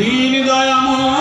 দিন দয়াময়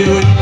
You.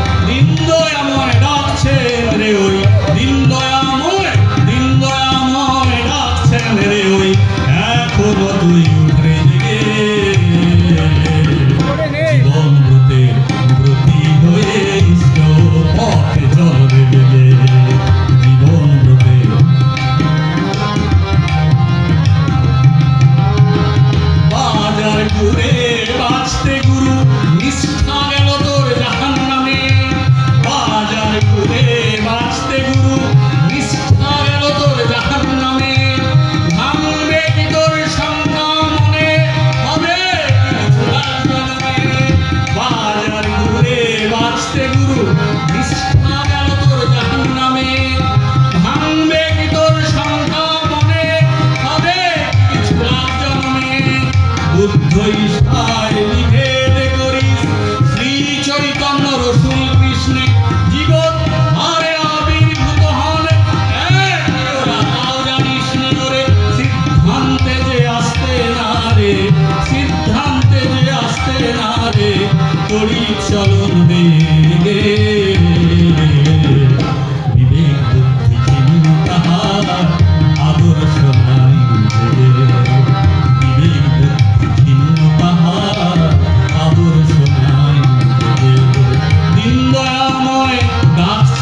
dois, ai.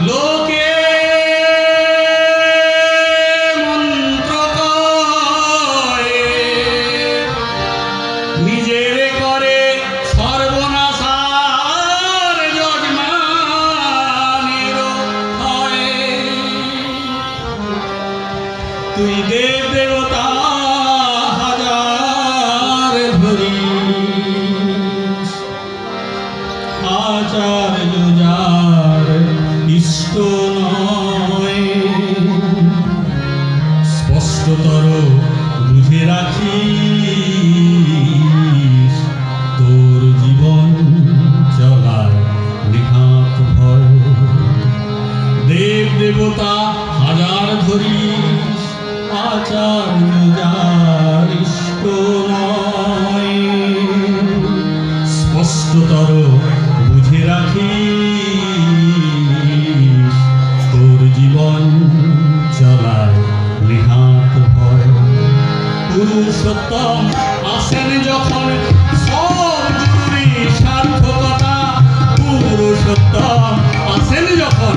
Look. que উচ্চতর বুঝে রাখি তোর জীবন চলার নিহাত দেবতা হাজার ধরি আচার স্পষ্টতর বুঝে রাখি সত্যম আসেন যখন সব জরুরি সার্থকতা পুরুষোত্তম। আসেন যখন